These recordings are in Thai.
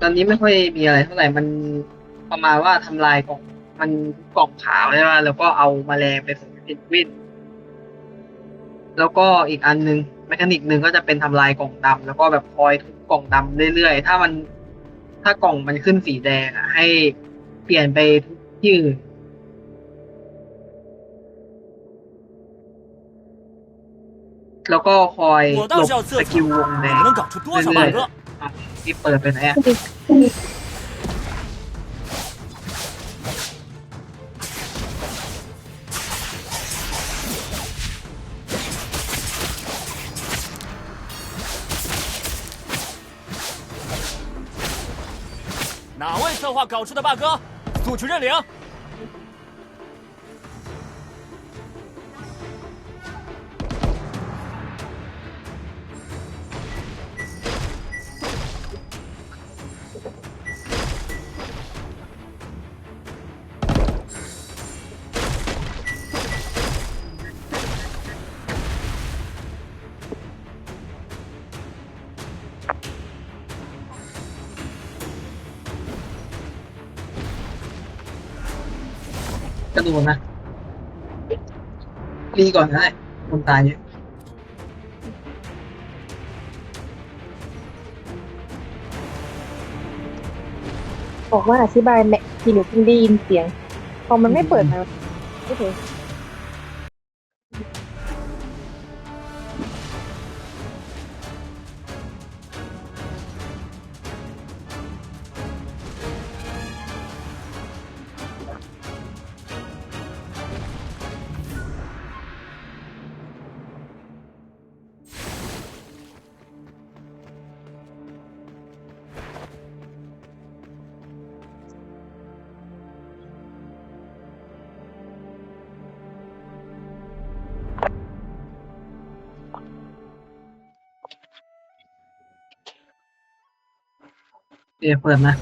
ตอนนี้ไม่ค่อยมีอะไรเท่าไหร่มันประมาณว่าทำลายกล่องมันกล่องขาวใช่ไหมแล้วก็เอามาแมลงไปส่งเพนวินแล้วก็อีกอันนึงแมคานิกหนึ่งก็จะเป็นทำลายกล่องดำ แล้วก็แบบคอยทุกกล่องดำเรื่อยๆถ้ามันถ้ากล่องมันขึ้นสีแดงอะให้เปลี่ยนไปทุกที่อื่นแล้วก็คอยหลบสกิลวงแดงเรื่อยๆ ที่เปิดไปไหนอ่ะ 哪位策划搞出的 bug？速去认领。 กระโดดนะรีก่อนนะได้คนตายเนี่ยบอกว่าอธิบายแม็กทีหนูเพิ่งได้ยินเสียงพอมันไม่เปิดมาไม่ถึง เดี๋ยวเปิดนะ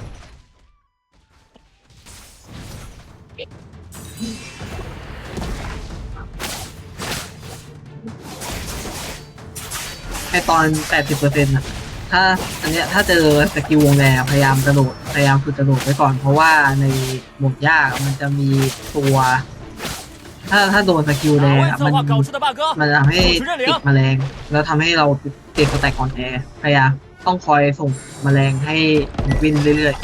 ไอตอน 80%นะถ้าอันเนี้ยถ้าเจอสกิลวงแดงพยายามกระโดดพยายามคือกระโดดไว้ก่อน เพราะว่าในหมวกยากมันจะมีตัว ถ้าถ้าโดนสกิลแดงอะมันมันทำให้ติดแมลงแล้วทำให้เราติดสแต็กก่อนแอพยายาม ต้องคอยส่งแมลงให้วินเรื่อยๆ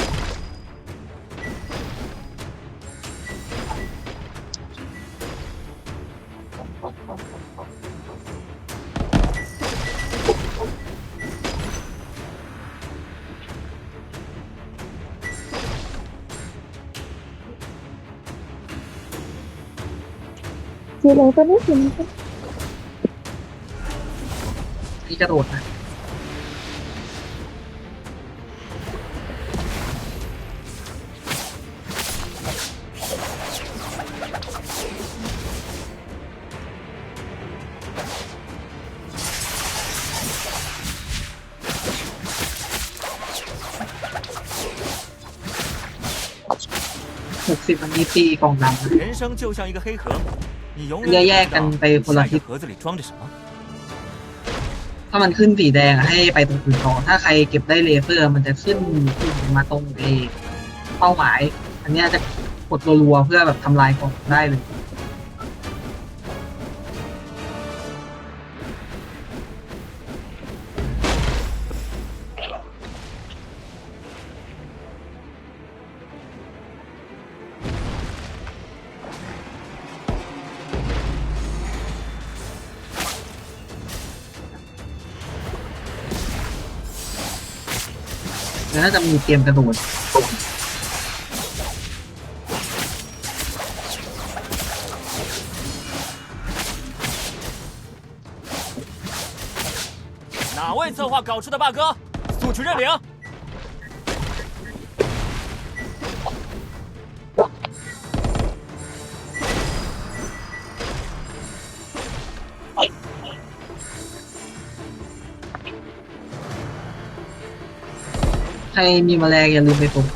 สีเหลืองตัวนี้สีเหลืองตัวนี้นี่กระโดดนะ หกสิบวันนี้ตีกล่องดำนะ 人生就像一个黑盒，你永远 แย 不 ก 知 กัน 道 ไปคนละ 下一 ทิศ 个盒子里装着什么。 ถ้ามันขึ้นสีแดงอะให้ไปตรงอื่นต่อ ถ้าใครเก็บได้เลเซอร์มันจะขึ้นมาตรงเอเป้าหมาย อันเนี้ยจะกดรัวๆเพื่อแบบทำลายกล่องได้เลย น่าจะมีเตรียมกระโดด 哪位策划搞出的 bug？速去认领。 ใครมีแมลงอย่าลืมไปผม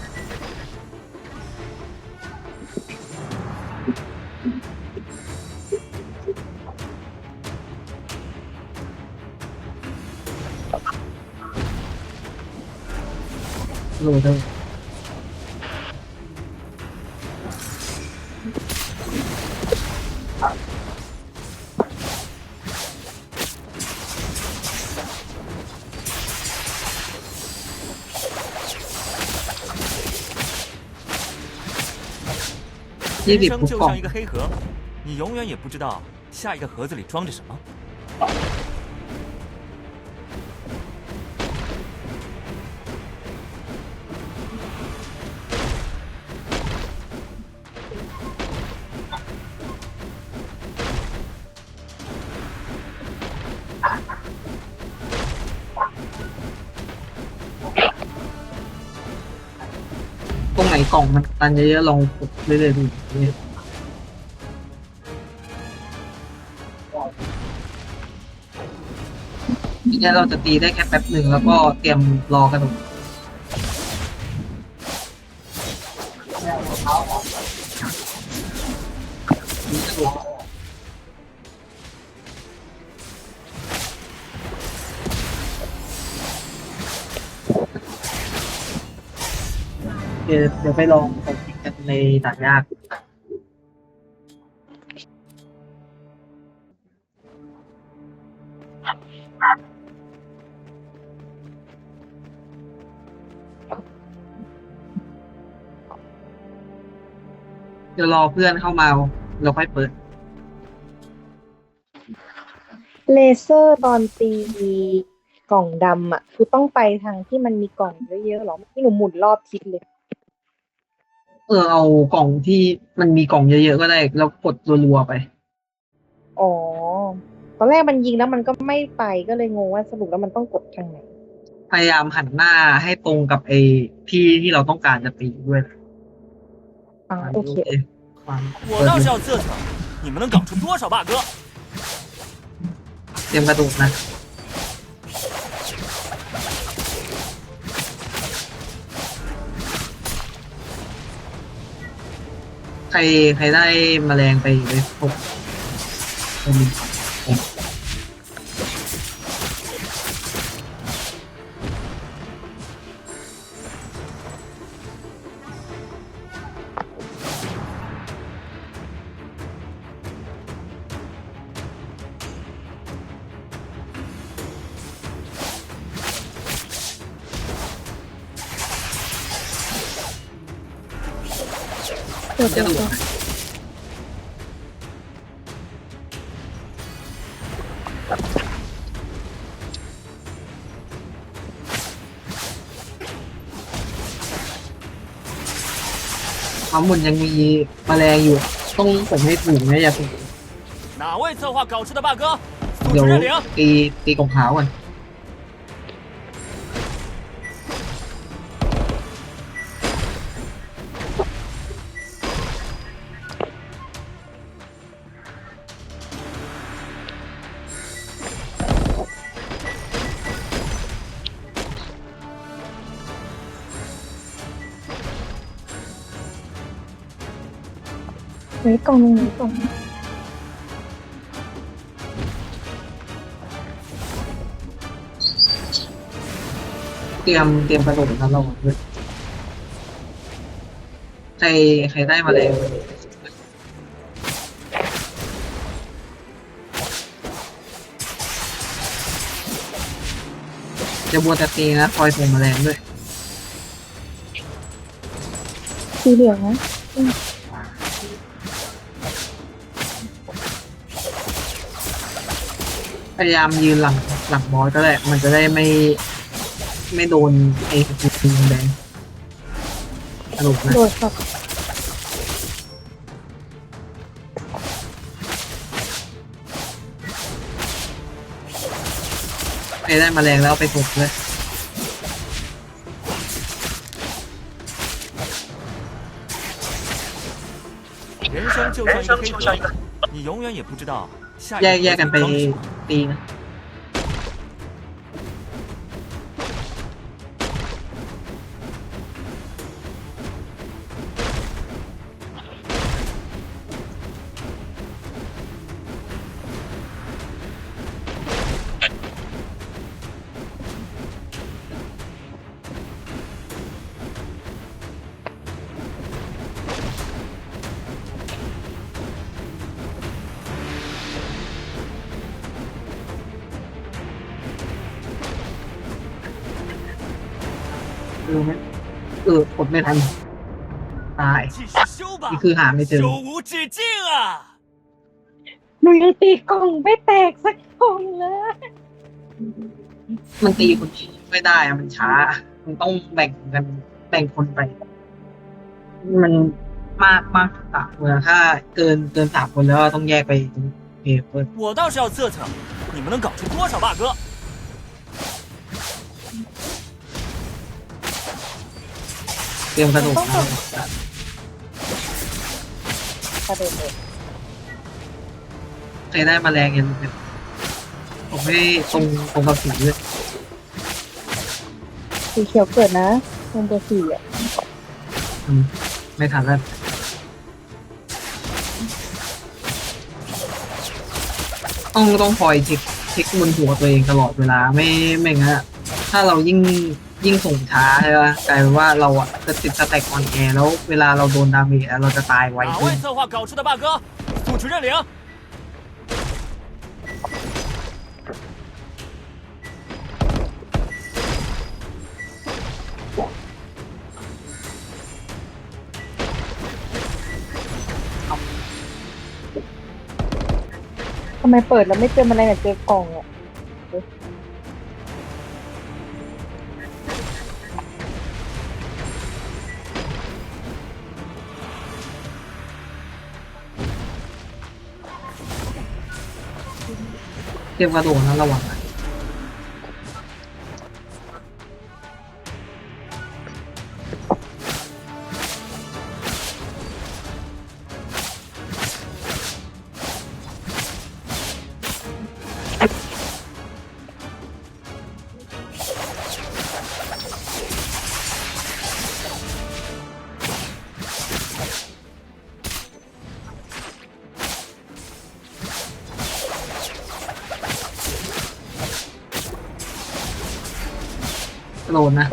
人生就像一个黑盒你永远也不知道下一个盒子里装着什么。 กล่องมันตันเยอะๆลองกดเรื่อยๆดูเนี่ยทีนี้เราจะตีได้แค่แป๊บหนึ่งแล้วก็เตรียมรอกระดูก ไปลองกดกันในด่านยากเดี๋ยวรอเพื่อนเข้ามาเราค่อยเปิด เลเซอร์ตอนตีกล่องดำอะ คือต้องไปทางที่มันมีกล่องเยอะๆหรอที่หนูหมุนรอบทิศเลย เออเอากล่องที่มันมีกล่องเยอะๆก็ได้ แล้วกดรัวๆไป อ๋อ ตอนแรกมันยิงแล้วมันก็ไม่ไปก็เลยงงว่าสรุปแล้วมันต้องกดทางไหน พยายามหันหน้าให้ตรงกับไอ้ที่ที่เราต้องการจะตีด้วย อ่าโอเค ความ 我倒是要啧啧，你们能搞出多少 bug？ เตรียมกระโดดนะ ใครใครได้แมลงไปไปพบคน ความหมุนยังมีแมลงอยู่ ต้องผมให้ถูกนะอย่าถูก 哪位策划搞出的 bug？速 เดี๋ยว 职认领。 ตีตีกองขาวก่อน นกล่องหนึงไหนกล่องหนึ่งเตรียมเตรียมกระโดดนะเราด้วยใครใครได้แมาแรงจะบัวแต่ตีนะคอยส่งแมลงด้วยสีเหลืองนะ พยายามยืนหลังหลังบอสก็ได้ มันจะได้ไม่ ไม่โดนไอ้สกิลแดงสรุปนะ โดดครับ ใครได้แมาแรงแล้วเอาไปส่งเลย 人生就像一个黑盒，你永远也不知道下一 แย 个 กแยก 盒 กั 子 นไป 里 第一 เออไม่เออกดไม่ทัน ตาย 继续修吧 นี่，คือหาไม่เจอ 修无止境啊！ หนูยังตีกล่องไม่แตกสักกล่องเลย มันตีคนที่ไม่ได้อะมันช้า มันต้องแบ่งกันแบ่งคนไป มันมากมากสามคนอะถ้าเกินเกินสามคนแล้วต้องแยกไปตรงเพเปิด 我倒是要测测，你们能搞出多少 bug。 เตรียมกระโดดต้องนะกระเด็นเลยใครได้มาแรงยังเนี่ยผมไม่ตรงตรงกับสีเลยสีเขียวเกิดนะตรงเบอร์สี่อะอืมไม่ทันแล้วต้องต้องคอยเช็คเช็คบนหัวตัวเองตลอดเวลาไม่ไม่งั้นอะถ้าเรายิ่ง ยิ่งส่งช้าใช่ปะกลายเป็นว่าเราอะจะติดสแต็กออนแอร์แล้วเวลาเราโดนดาเมจอะเราจะตายไว 哪 ขึ้น 位策划搞出的 bug，速职认领。 ทำไมเปิดแล้วไม่เจอมันอะไรแต่เจอกล่องอ่ะ เตรียมกระโดดนะระวังนะ นะ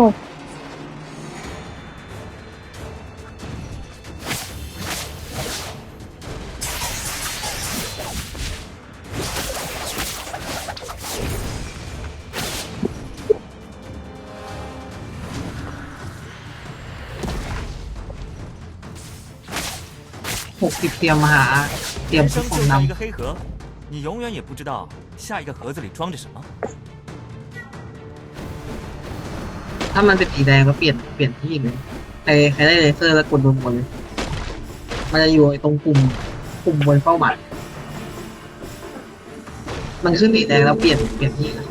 หกสิบเตรียมมาหา เตรียม 人 ชุด 生 ของ 就像一 นำ 个黑盒，你永远也不知道下一个盒子里装着什么。 ถ้ามันเป็นสีแดงก็เปลี่ยนเปลี่ยนที่เลยใครใครได้เลเซอร์แล้วกดโดนบนเลยมันจะอยู่ไอ้ตรงปุ่มปุ่มบนเป้าหมายมันขึ้นสีแดงแล้วเปลี่ยนเปลี่ยนที่เลย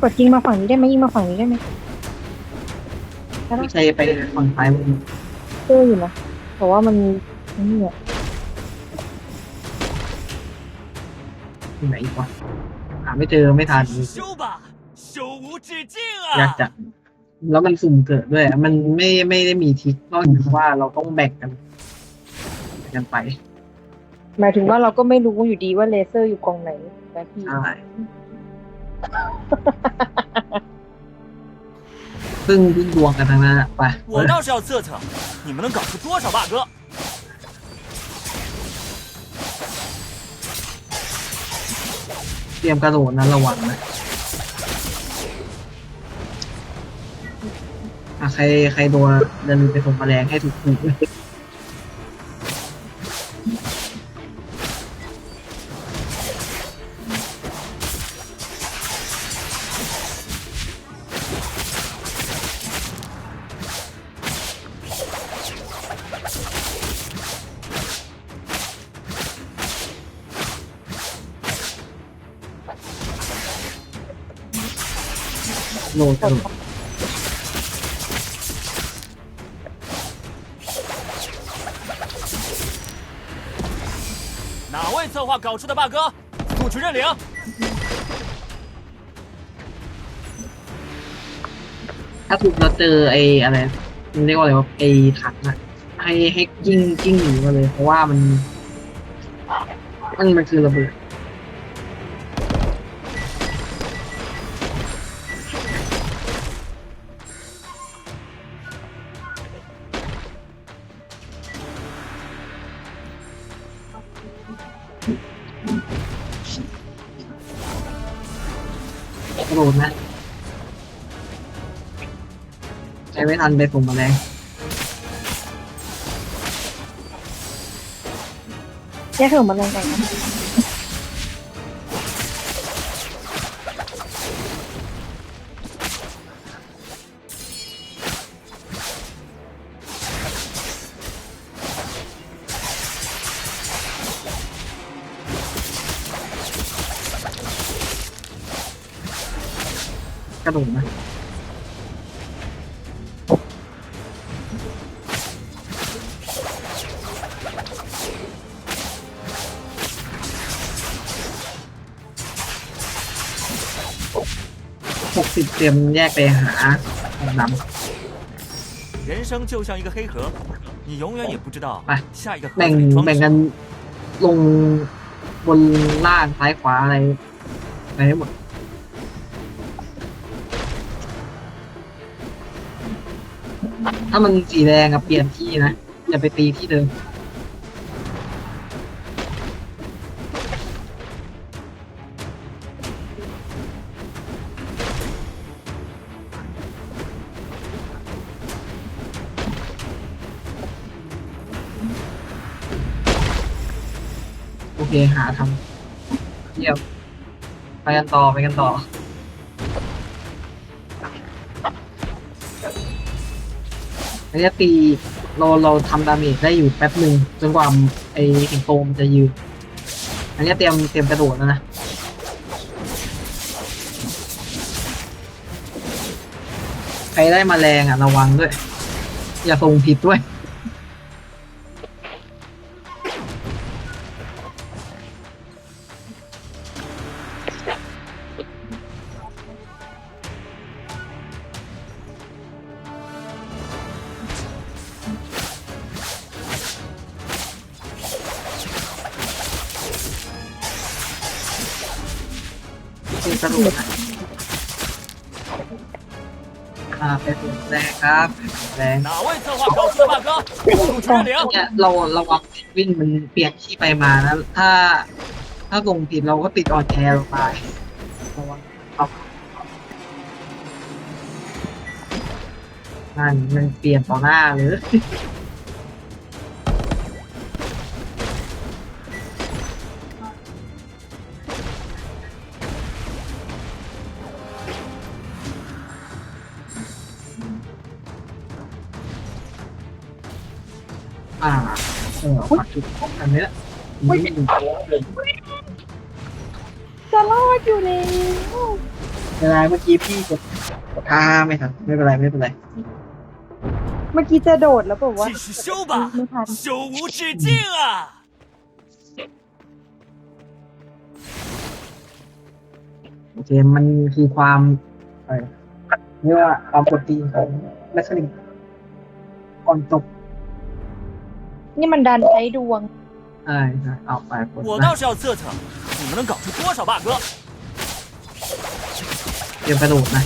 กดยิงมาฝั่งนี้ได้ไหมยิงมาฝั่งนี้ได้ไหมได้ไม่ปะใช่ไปฝั่งซ้ายมือเจออยู่นะแต่ว่ามันนี่อะ ที่ไหนอีกวะหาไม่เจอไม่ทัน 继续修吧，修无止境 ยาก 啊！ จัดแล้วมันสุ่มเกิดด้วย มันไม่ไม่ได้มีทิกนอกจากว่าเราต้องแบ่งกันแบ่งกันไป หมายถึงว่าเราก็ไม่รู้อยู่ดีว่าเลเซอร์อยู่กล่องไหนนะพี่ ใช่ซึ่งพึ่งดวงกันทั้งนั้นอะไป 我倒是要测测，你们能搞出多少 bug。 เตรียมกระโดดนั้นระวังนะอะใครใครโดนเดินไปส่งแมลงให้ถูกถู โหลดกระโดด 哪位策划搞出的 bug，速职认领。 ถ้าถูกเราเจอไอ้อะไรมันเรียกว่าอะไรวะไอ้ถังอะให้ให้กิ้งกิ้งหนีมาเลย เพราะว่ามัน มันมันคือระเบิด โด ทันไปส่งแมลงแยกขนมมาลงกันนะกระโดดนะ เตรียมแยกไปหาของดำ 人生就像一个黑盒，你永远也不知道哎下一个盒子 แบ่ง 里装 แบ่ง 的 กั 是 นลงบนล่างซ้ายขวาอะไรไปให้หมด ถ้ามันสีแดงอะเปลี่ยนที่นะ อย่าไปตีที่เดิม หาทำเยี่ยมไปกันต่อไปกันต่ออันนี้ตีเราเราทำดาเมจได้อยู่แป๊บหนึ่งจนกว่าไอสิงโตมันจะยืนอันนี้เตรียมเตรียมกระโดดแล้วนะใครได้มาแรงอะระวังด้วย อย่าส่งผิดด้วย ตีกระโดดนะอ่าเป็นตัวแรงครับ แรง 哪位策划搞事的大哥？速去认领！ เนี่ยเราระวังวินมันเปลี่ยนที่ไปมานะ ถ้า ถ้าลงผิดเราก็ติดออนแอร์ลงไประวังเอานั่นมันเปลี่ยนต่อหน้าเลย อ่ ไม่ถึง จะรอดอยู่แล้ว เวลาเมื่อกี้พี่กดกดท่าไม่ทันไม่เป็นไรไม่เป็นไร เมื่อกี้จะโดดแล้วบอกว่า 继续修吧 ไม่ทัน，修无止境啊！ โอเค มันคือความอะไรเรียกว่าความกดตีของแมคคานิกก่อนจบ นี่มันดันใช้ดวง ใช่ใช่เอาไปกด 我 นะ 倒是要测测你们能搞出多少 bug。 เตรียมกระโดดนะ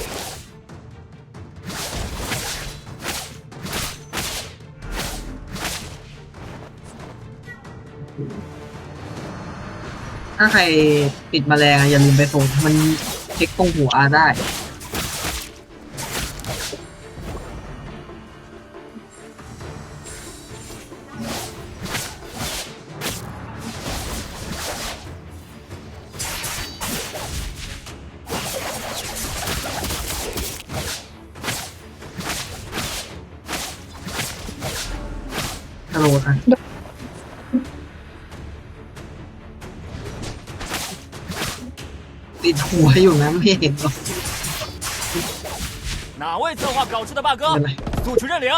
ถ้าใครปิดแมลงอะอย่าลืมไปส่งมันเช็คตรงหัวได้ 我有男朋友。哪位策划搞出的 bug？苏认领。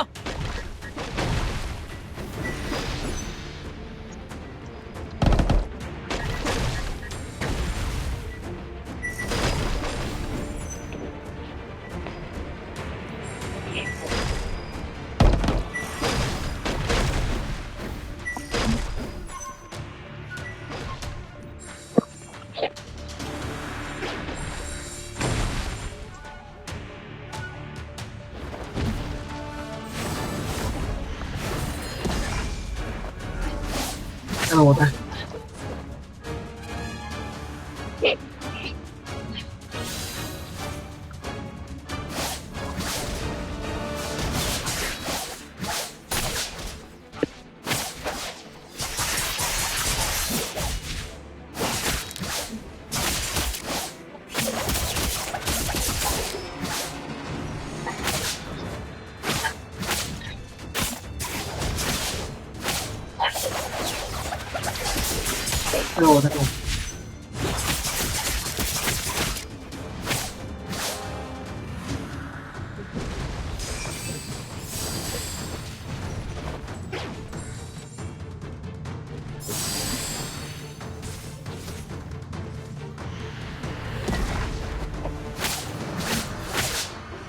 กร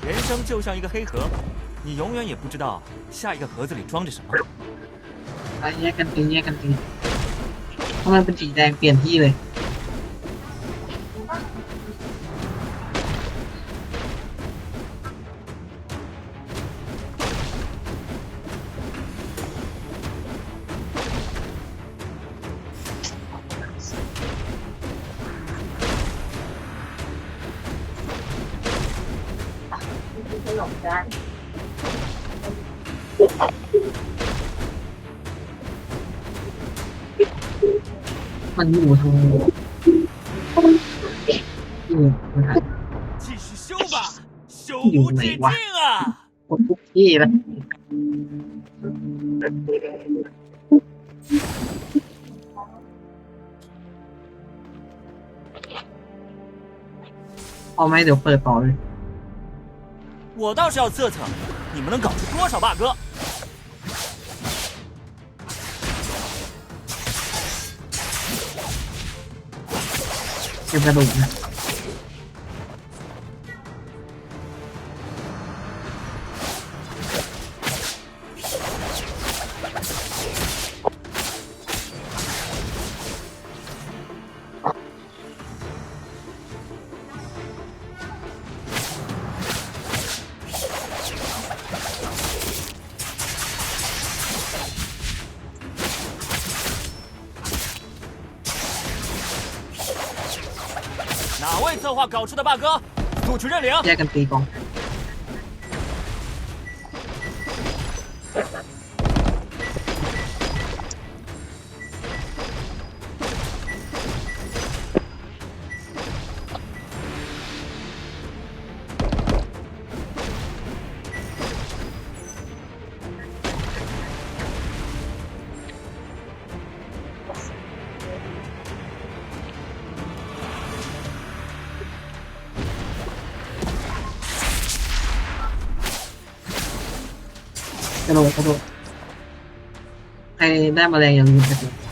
人生就像一个黑盒，你永远也不知道下一个盒子里装着什么。 ไปแยกกันตีแยกกันตีถ้ามันเป็นสีแดงเปลี่ยนที่เลย ทุกที่แล้วพอไหมเดี๋ยวเปิดต่อเลย 我倒是要测测，你们能搞出多少 bug。 เก็บกร 的霸哥，组局认领。 ใครไ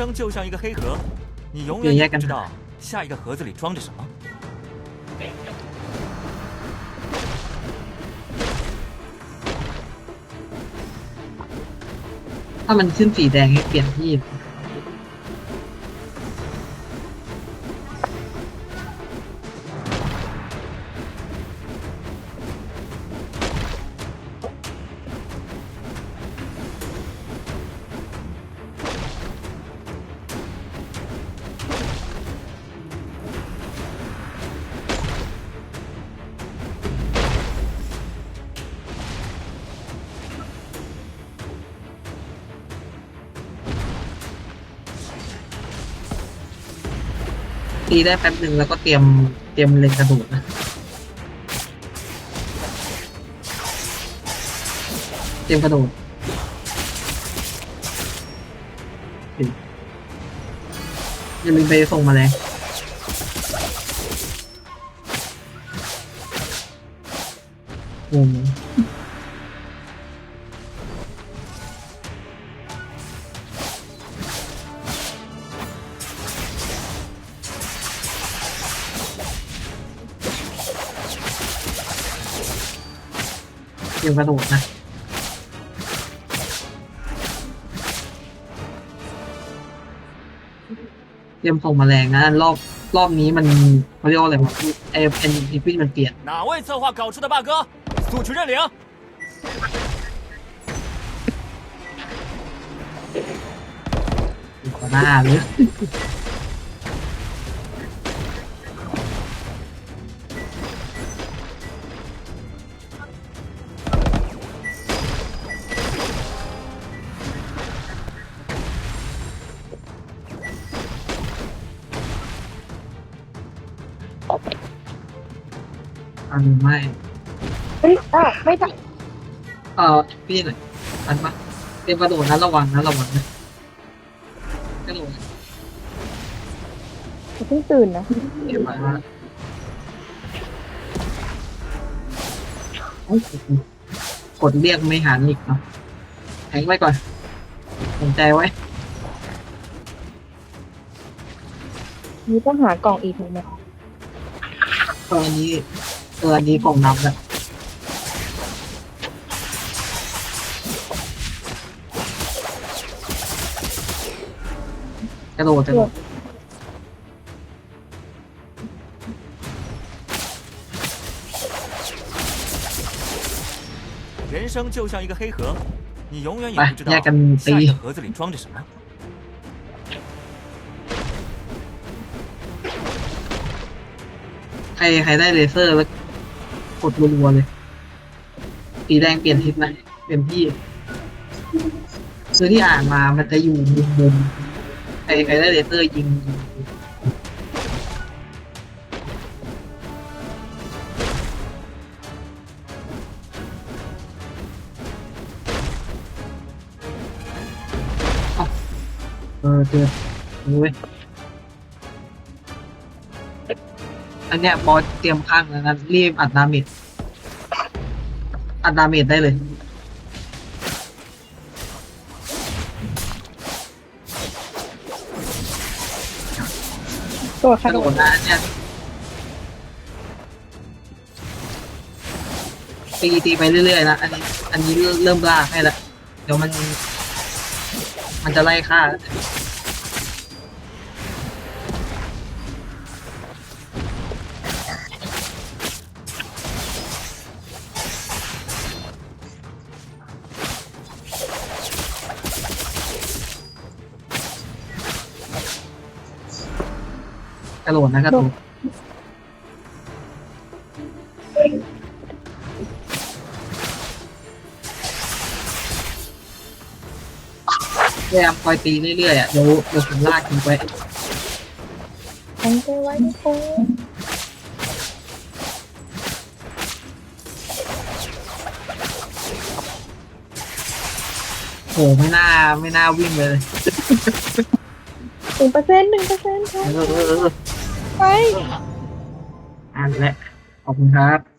生就像一个黑盒，你永远也不知道下一个盒子里装着什么。 ถ้ามันขึ้นสีแดงให้เปลี่ยนที่ ตีได้แป๊บหนึ่งแล้วก็เตรียมเตรียมเล็งกระโดดนะเตรียมกระโดดย่าลืมไปส่งมาเลยงง เตรียมกระโดดนะ เตรียมส่งแมลงนะ รอบรอบนี้มันเขาเรียกว่าอะไรวะไอเอ็นพีพีมันเปลี่ยน 哪位策划搞出的 bug？速去认领。 อยู่ต่อหน้าเลย อันไม่เฮ้ยอะไม่ทันเออพี่หน่อยอันมาเตรียมกระโดดนะระวังนะระวังนะกระโดดเพิ่งตื่นนะเตรียมมาโอ้โหกดเรียกไม่หันอีกเนาะแทงไว้ก่อนสนใจไว้นี่ต้องหากล่องอีกถูกไหมเอออันนี้ เอออันนี้กล่องนับแล้วกระโดดกระโดด 人生就像一个黑盒，你永远也 ไป 不知道 แยกกันตี 下一个盒子里装着什么。 ใครใครได้เลเซอร์แล้ว กดรัวๆเลยสีแดงเปลี่ยนทิศนะเปลี่ยนที่คือที่อ่านมามันจะอยู่มุมมุมๆใครใครได้เลเซอร์ยิงเออเจอเว้ย อันเนี้ยบอสเตรียมข้างแล้วนะรีบอัดดาเมจอัดดาเมจได้เลยตัวกขระนโดมดนะอันเนี่ยตีตีไปเรื่อยๆนะอันนี้อันนี้เริ่มเริ่มลากให้แล้วเดี๋ยวมัน มันจะไล่ฆ่า ระโดดนะกระโดดพยายามคอยตีเรื่อยๆอะเดี๋ยวเดี๋ยวผมลากทิ้งไว้แข็งใจไว้ทุกคนโหไม่น่าไม่น่าวิ่งเลยหนึ่งเปอร์เซ็นต์หนึ่งเปอร์เซ็นต์ค่ะเออเออเออ ไป อันและขอบคุณครับ